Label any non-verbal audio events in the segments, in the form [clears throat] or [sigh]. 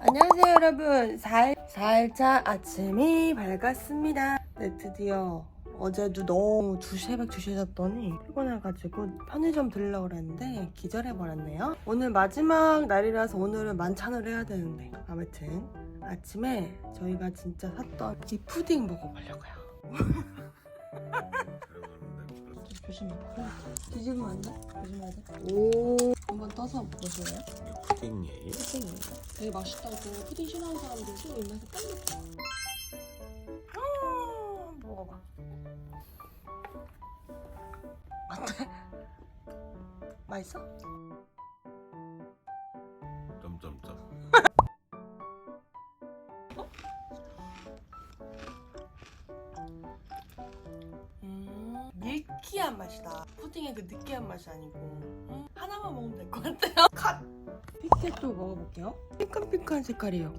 안녕하세요 여러분. 4일, 4일차 아침이 밝았습니다. 네 드디어 어제도 너무 2시 새벽 2시에 잤더니 피곤해가지고 편의점 들으려고 그랬는데 기절해버렸네요. 오늘 마지막 날이라서 오늘은 만찬을 해야 되는데 아무튼 아침에 저희가 진짜 샀던 이 푸딩 먹어보려고요 조심해 뒤집으면 안 돼? 조심해야 돼? 오 한번 떠서 보실래요? 푸딩이에요? 푸딩이에요. 되게 맛있다고 푸딩 싫어하는 사람들 술 입맛에 딱 먹어. 아, 먹어봐. 어때? 맛있어? 음, 밀키한 맛이다. 푸딩의 그 느끼한 맛이 아니고 음, 하나만 먹으면 될 것 같아요. [laughs] 컷! 픽셋도 먹어볼게요. 핑크핑크한 색깔이에요.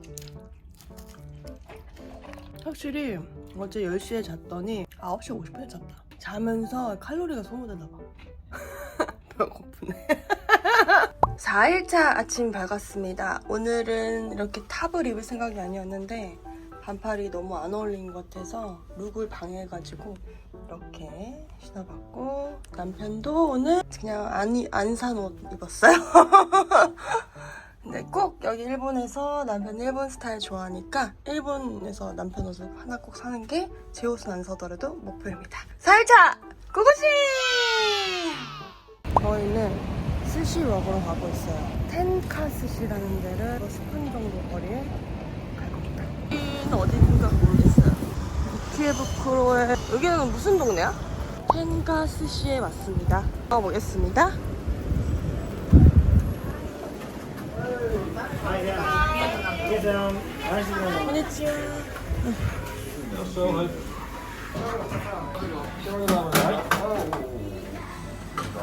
확실히 어제 10시에 잤더니 9시 50분에 잤다. 자면서 칼로리가 소모되나 봐. [laughs] 배고프네. 4일차 [laughs] 아침 밝았습니다. 오늘은 이렇게 탑을 입을 생각이 아니었는데 반팔이 너무 안 어울리는 것 같아서 룩을 방해해가지고 이렇게 신어봤고 남편도 오늘 그냥 안산 옷 입었어요. [laughs] 근데 꼭 여기 일본에서 남편 일본 스타일 좋아하니까 일본에서 남편 옷을 하나 꼭 사는 게 제 옷은 안 사더라도 목표입니다. 4일차 고고씨! 저희는 스시 먹으러 가고 있어요. 텐카 스시라는 데를 10분 정도 거리에 갈 겁니다. 여기는 어디인가 모르겠어요. 피에브크로에 여기는 무슨 동네야? 펜가스시에 왔습니다. 먹어보겠습니다. 안녕하세요.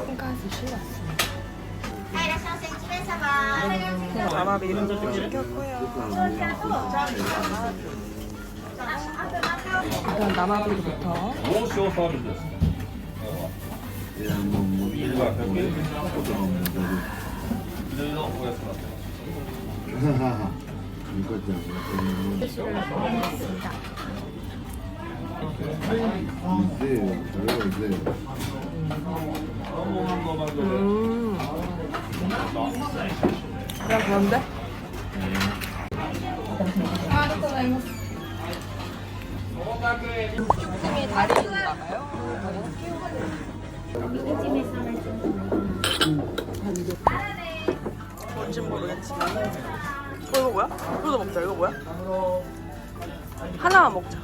헨가스시에 왔습니다. 아마비 이런 것도 시켰고요. 일단 남아비부터 음. 그냥 그런데? 네. 팀이 다리인가 봐요. 뭔진 모르겠지만. 어, 이거 뭐야? 이거 먹자. 이거 뭐야? 하나만 먹자.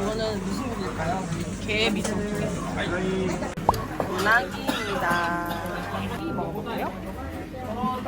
이거는 무슨 고기일까요? 게 미소 운하기입니다. 이 먹어볼게요. この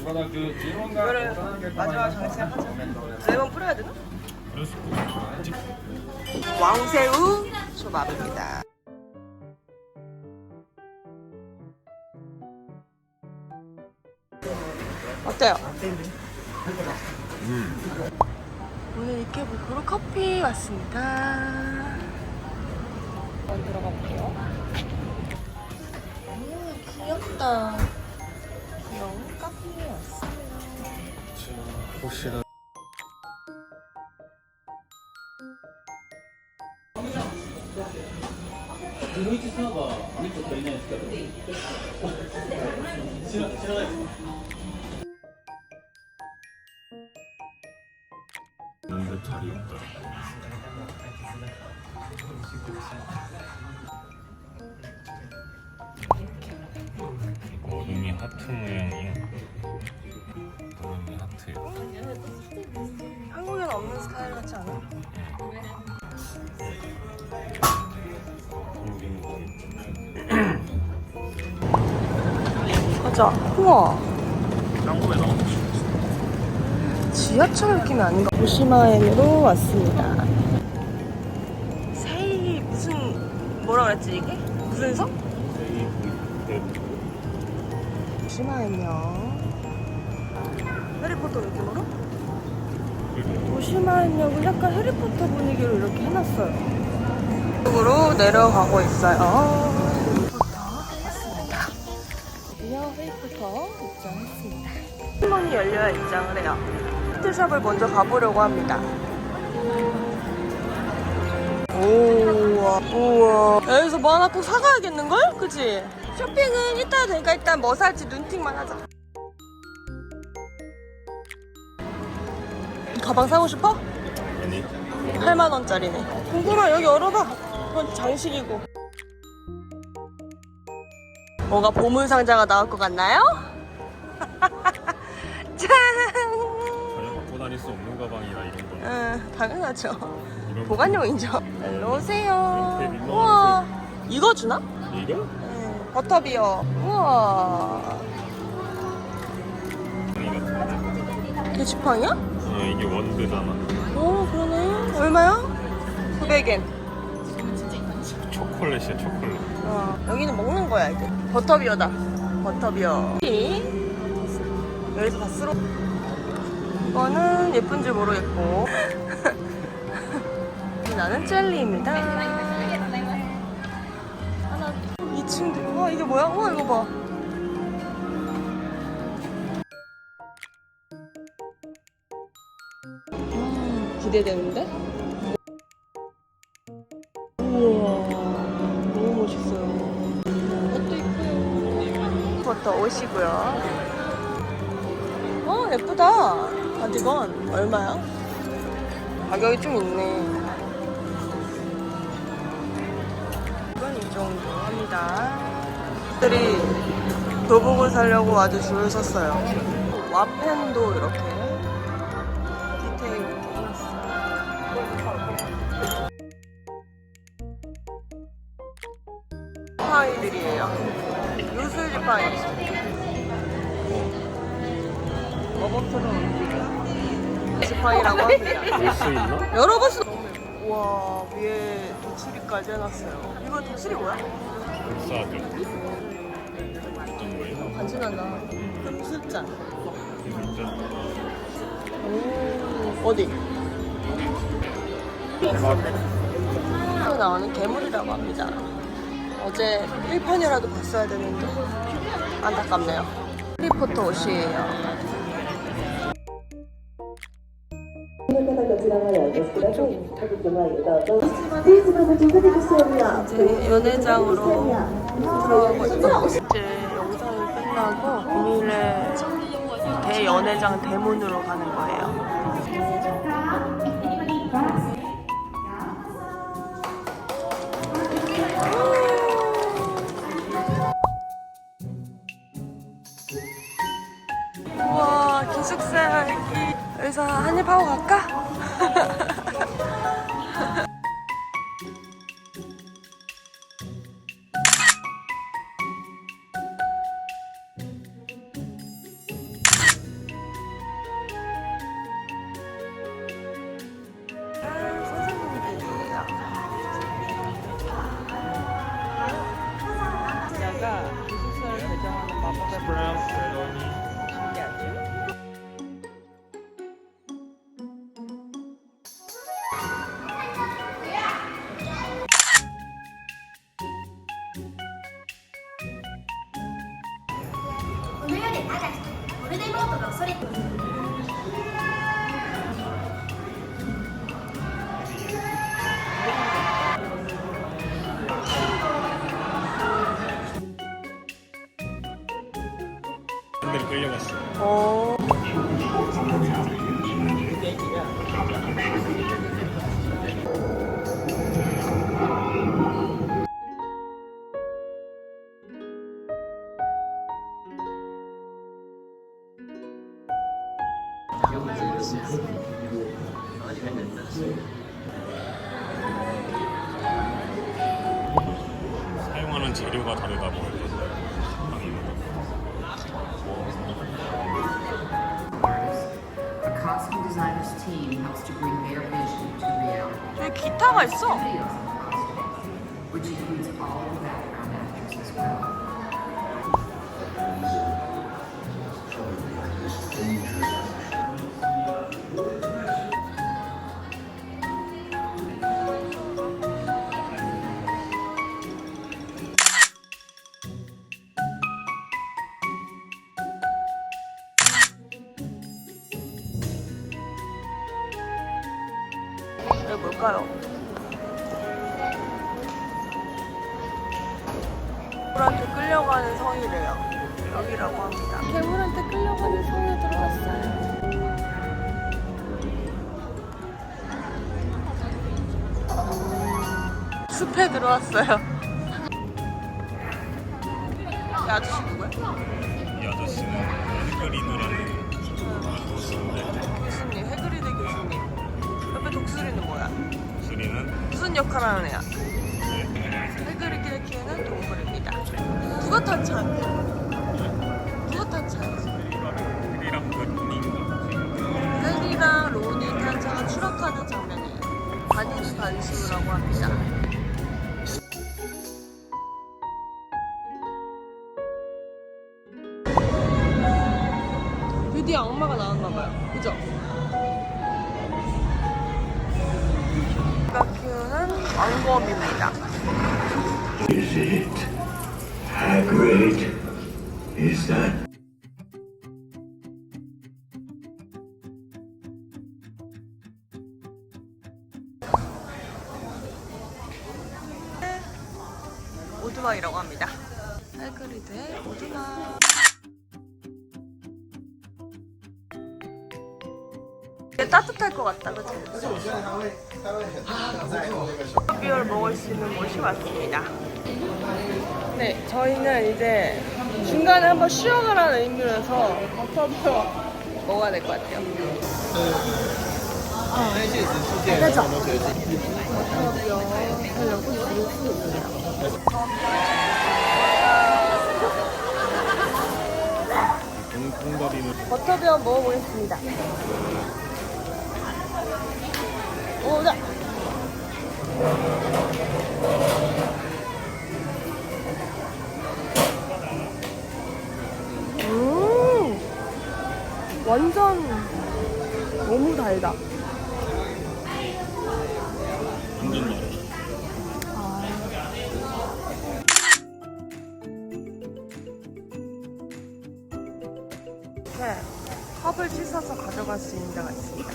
이거를 마지막 장식하자. 레몬 뿌려야 되나? 왕새우 초밥입니다. 어때요? 오늘 이케부쿠로 커피 왔습니다. 한번 들어가 볼게요. 음, 귀엽다. 귀여 혹시나 그로이치 사과 안에서 더 있나요? 지나 지나가 뭔가 다리 없다. 어둠이 하트 모양이야. 같아요. 한국에는 없는 스타일 같지 않아? 가자. 우와. 짱구에 나오는 지하철 느낌이 아닌가? 오시마엔으로 왔습니다. 세이 무슨 뭐라 그랬지 이게? 무슨 성? 오시마엔요. 도시마엔역은 약간 해리포터 분위기로 이렇게 해놨어요. 쪽으로 내려가고 있어요. 해리포터 왔습니다. 드디어 해리포터 입장했습니다. 신문이 열려야 입장을 해요. 히트샵을 먼저 가보려고 합니다. 우와, 우와. 여기서 뭐 하나 꼭 사가야겠는걸? 그치? 쇼핑은 이따 되니까 일단 뭐 살지 눈팅만 하자. 가방 사고 싶어? 아니 8만 원짜리네. 궁금해, 여기 열어봐. 이건 장식이고. 뭔가 보물 상자가 나올 것 같나요? [laughs] 짠! 전혀 갖고 다닐 수 없는 가방이라 이런 거 응, 당연하죠. 이런 보관용이죠. 일로 오세요. 이렇게 민망하지. 우와. 이거 주나? 이거? 응, 버터비어. 우와. 이 같은데 이게 지팡이야? 어 이게 원드잖아 오, 그러네. 얼마야? 900엔. 초콜릿이야 초콜릿 어, 여기는 먹는 거야, 이제. 버터비어다. 버터비어. 여기서 다 쓸어. 이거는 예쁜 줄 모르겠고. [laughs] 나는 젤리입니다. 하나, 2층. 와, 이게 뭐야? 와, 이거 봐. 기대되는데? 우와, 너무 멋있어요. 옷도 이쁘요. 부터 오시고요. 어, 예쁘다. 가디건 얼마야? 가격이 좀 있네. 이건 이 정도 합니다. 들이 도복을 사려고 아주 줄을 섰어요. 와펜도 이렇게 요술 지팡이. 마법처럼 지팡이라고 합니다. 볼 수 있나? 열어볼 수와 위에 도치리까지 해놨어요. 이거 도치리 뭐야? 불사조 어떤 거예요? 간지난다. 금술잔. 진짜 오 어디? 또 나오는 괴물이라고 합니다. 어제 1편이라도 봤어야 되는데 안타깝네요. 해리포터 옷이에요. 이제 연회장으로 들어가고 있어요. 이제 영상이 끝나고 공일에 대연회장 대문으로 가는 거예요. 여기서 한입 하고 갈까? 사용하는 재료가 다르다 보여요. 기타가 있어. 뭘까요? 괴물한테 끌려가는 성이래요. 여기라고 합니다. 괴물한테 끌려가는 성에 들어갔어요. 숲에 들어왔어요. 이 아저씨 누구야? 이 아저씨는 해그리드라는 옆에 독수리는 뭐야? 수리는 무슨 역할 하는 애야? 해그리드를 키우는 동물입니다. 누가 탄 차? 누가? 해리랑 그린인가 헬리랑 로니 탄 차가 추락하는 장면이에요. 반인수 반수라고 합니다. 드디어 악마가 나왔나봐요. 그죠? 키우는 왕검입니다. 네, 저희는 이제 중간에 한번 쉬어가라는 의미로서 버터비어 먹어야 될 것 같아요. 버터비어 하려고 지금 있습니다. 똥똥다리는 버터비어 먹어보겠습니다. 오자. 완전 너무 달다. 완전 많아 이렇게 컵을 씻어서 가져갈 수 있는 데가 있습니다.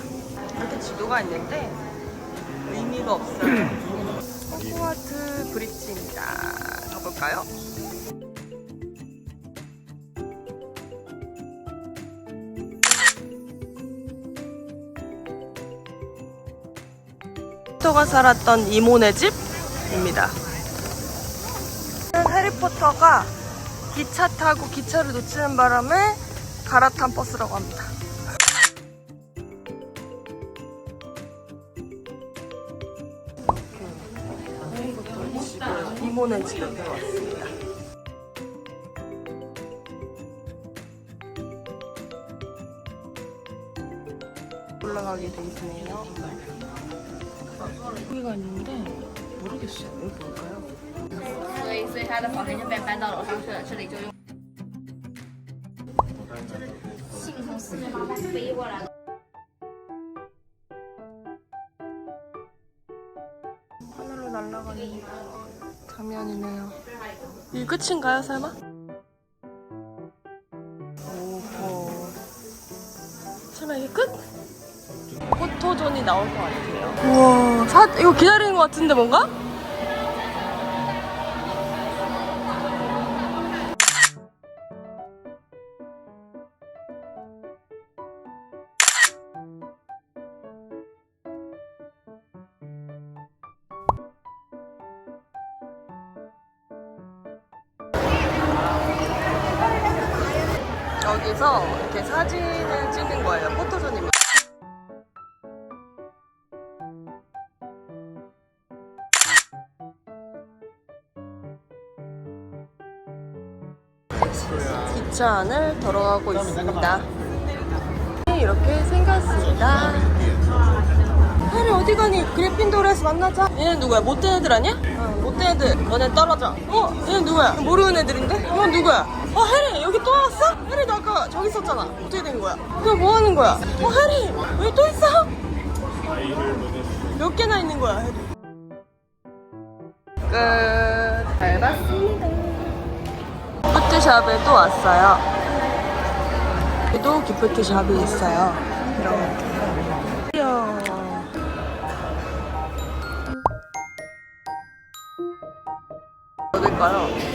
이렇게 지도가 있는데 의미가 없어요. [clears throat] 호그와트 브릿지입니다. 가볼까요? 해리포터가 살았던 이모네 집입니다. 해리포터가 기차 타고 기차를 놓치는 바람에 갈아탄 버스라고 합니다. 이모네 들어왔 가게 돼 있네요. 여기가 있는데 모르겠어요. 여기 뭘까요? 所以所以他的房间就被搬到楼上去了，这里就用。信从四面八方飞过来了。 하늘로 날아가는 장면이네요. 이게 끝인가요, 설마? 포토존이 나올 것 같아요. 우와, 사, 이거 기다리는 것 같은데 뭔가? 여기서 이렇게 사진을 찍는 거예요. 포토존입니다. 기차 안을 걸어가고 있습니다. 이렇게 생겼습니다. 해리 어디 가니? 그래핀도르에서 만나자. 얘는 누구야? 못된 애들 아니야? 어, 못된 애들. 너네 떨어져. 어? 얘는 누구야? 모르는 애들인데? 이건 누구야? 어, 해리 여기 또 왔어? 해리 너 아까 저기 있었잖아. 어떻게 된 거야? 너뭐 하는 거야? 어, 해리 여기 또 있어? 몇 개나 있는 거야, 해리? 끝. 기프트샵에 또 왔어요. 여기도 기프트샵이 있어요. 이렇게. 어딜까요?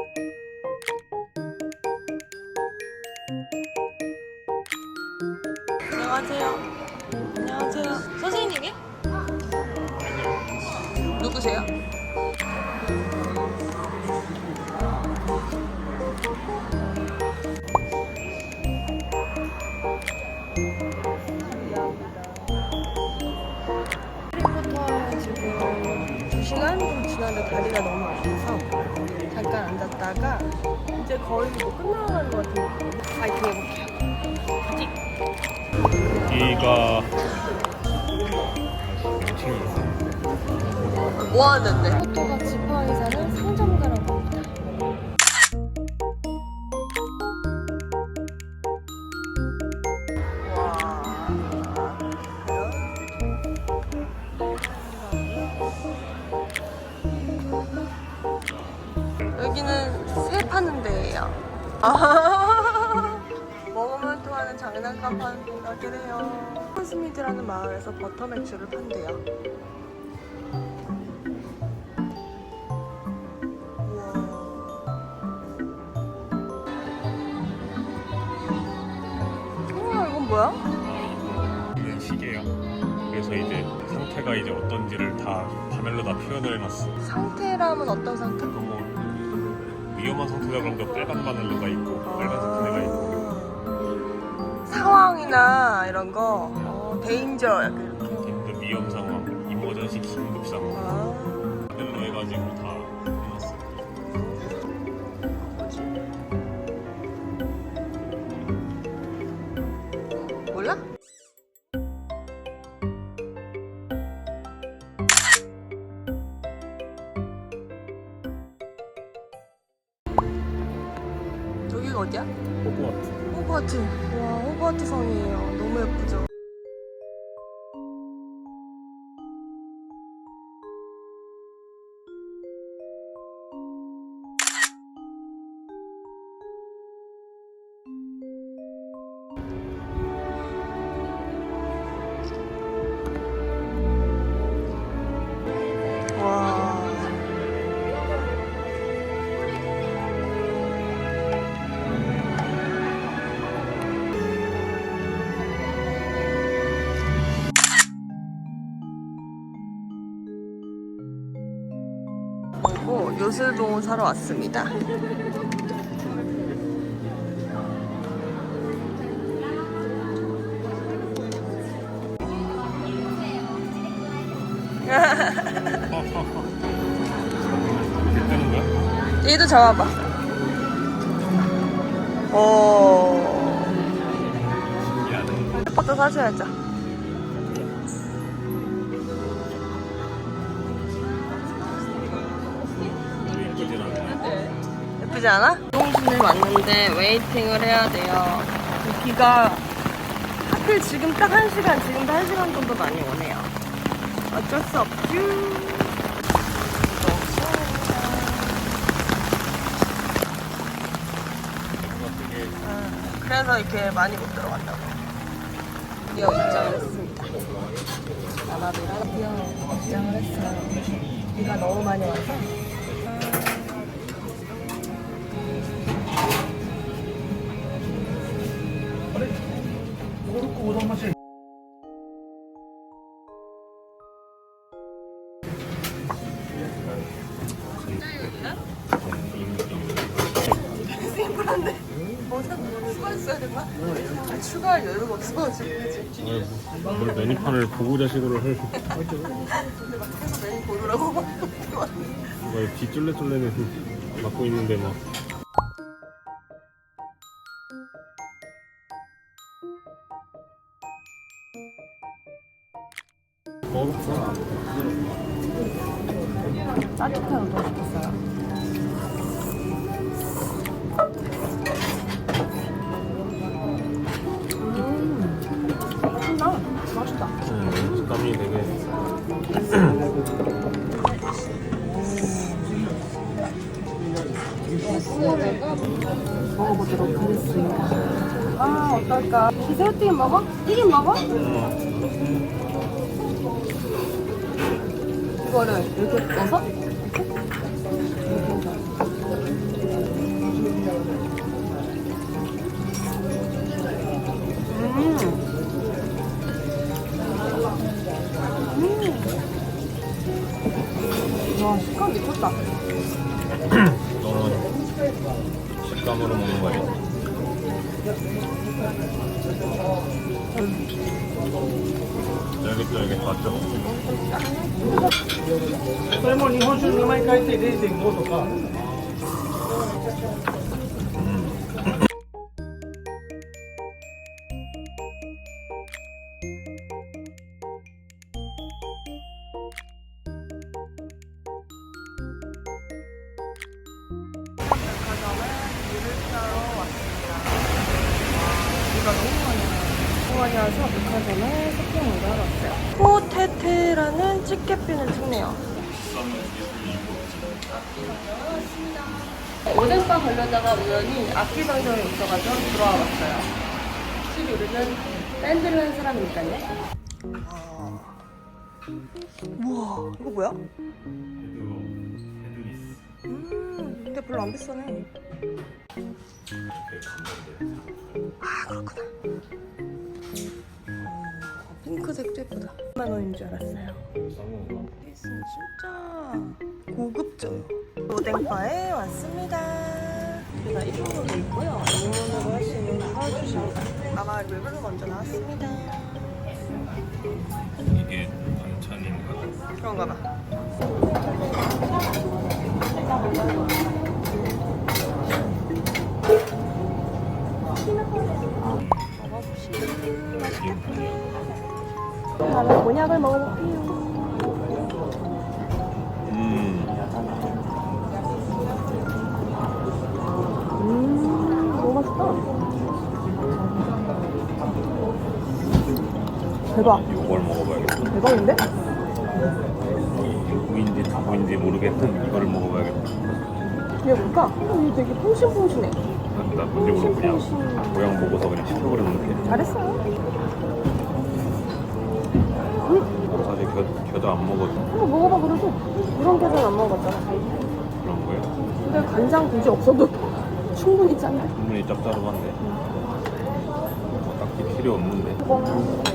뭐 하는데? 포토가 지팡이 사는 상점가라고 스미드라는 마을에서 버터 맥주를 판대요. 우와 이건 뭐야? 시계야. 그래서 이제 상태가 이제 어떤지를 다 파넬로 다 표현을 해놨어. 상태라면 어떤 상태? 그뭐 위험한 상태다 그러면 또 빨간 바늘로가 있고 빨간색 바늘가 있고 상황이나 이런 거 어, 데인저 약간 이렇게. 위험 상황, 이머전시 긴급 상황 요술봉을 사러 왔습니다. 잡아봐. 오. 예뻐도 사줘야죠. 예쁘지 않아? 용신을 왔는데 웨이팅을 해야 돼요. 비가 하필 지금 딱한 시간, 지금도 한 시간 정도 많이 오네요. 어쩔 수 없죠. 뭔가 되게 그래서 이렇게 많이 못 들어간다고. 드디어 입장을 했습니다. 나나비랑 드디어 입장을 했어요. 비가 너무 많이 와서. 추가할 여유가 없어가지고 그치? 오늘 메뉴판을 보고 자식으로 할 근데 막 계속 메뉴 고르라고 막 뭐야 뒤 쫄래쫄래는 맡고 있는데 막 먹었어 따뜻한 거 시켰어요 하겠습니다 아 어떨까? 이 새우튀김 먹어? 튀김 먹어? 이거를 이렇게 넣어서 음. 와 식감 미쳤다 [clears throat] 너는 식감으로 먹는 거야? それも日本酒の名前変えて0.5とか。 너무 많이 와서 백화점에 쇼핑을 하러 왔어요. 포테테라는 찌개핀을 찍네요. 오뎅바 가려다가 우연히 악기 방송에 있어가지고 들어와 봤어요. 확실히 우리는 밴드를 하는 사람이니까요. 우와, 이거 뭐야? 음, 근데 별로 안 비싸네. 아, 그렇구나. 핑크색도 예쁘다. 10만 원인 줄 알았어요. 케이스는 진짜 고급져요. 오뎅바에 왔습니다. 1인으로 돼 있고요. 2인으로 할 수 있는 거 주십니다. 아마 르블로 먼저 나왔습니다. 이게 반찬인가? 그런가 봐. 곤약을 먹어볼게요. 음 음, 너무 맛있다. 대박. 이걸 먹어봐야겠다 대박인데? 누구인지 누구인지 모르겠는 이거를 먹어봐야겠다 이게 뭘까? 이게 되게 퐁신퐁신해. 나 뭔지 모르고 그냥 모양 보고서 그냥 시켜버렸는데 잘했어 겨, 겨도 안 먹어도 한번 먹어봐 그래도. 이런 게는 안 먹어봤잖아. 그런 거예요? 근데 간장 굳이 없어도 충분히 짠데. 충분히 짭짤한데. 뭐 딱히 필요 없는데. 파이볼까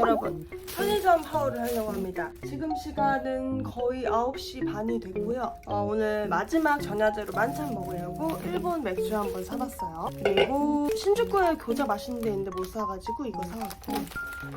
여러분 편의점 하울을 하려고 합니다. 지금 시간은 거의 9시 반이 됐고요. 어, 오늘 마지막 전야제로 만찬 먹으려고 일본 맥주 한 번 사봤어요. 그리고 신주쿠에 교자 맛있는 데 있는데 못 사가지고 이거 사왔고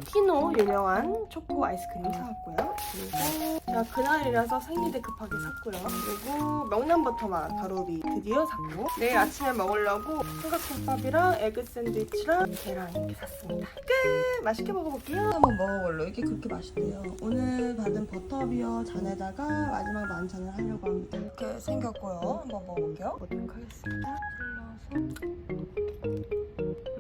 티노 유명한 초코 아이스크림 사왔고요. 그리고 제가 그날이라서 생리대 급하게 샀고요. 그리고 명란버터맛 가로비 드디어 샀고 내일 아침에 먹으려고 삼각김밥이랑 에그 샌드위치랑 계란 이렇게 샀습니다. 끝! 맛있게 먹어볼게요. 한번 먹어볼래요. 이게 그렇게 맛있대요. 오늘 받은 버터비어 잔에다가 마지막 만찬을 하려고 합니다. 이렇게 생겼고요. 한번 먹어볼게요. 보도록 하겠습니다.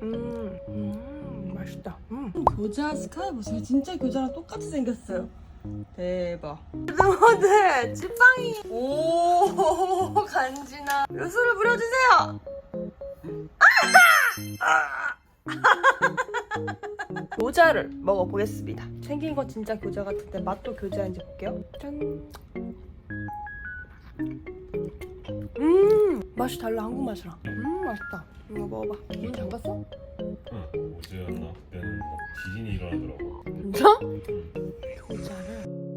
음, 음, 맛있다. 음. 교자 스카이 보세요. 진짜 교자랑 똑같이 생겼어요. 대박. 여러분들, 찌빵이. 오, [laughs] 간지나. 요술을 부려주세요. [laughs] 교자를 먹어보겠습니다. 생긴 거 진짜 교자 같은데 맛도 교자인지 볼게요. 짠. 음, 맛이 달라 한국 맛이랑. 음, 맛있다. 이거 먹어봐. 문 잠갔어? 응. 어제였나 그때는 막 지진이 일어나더라고. 진짜? 응. 교자를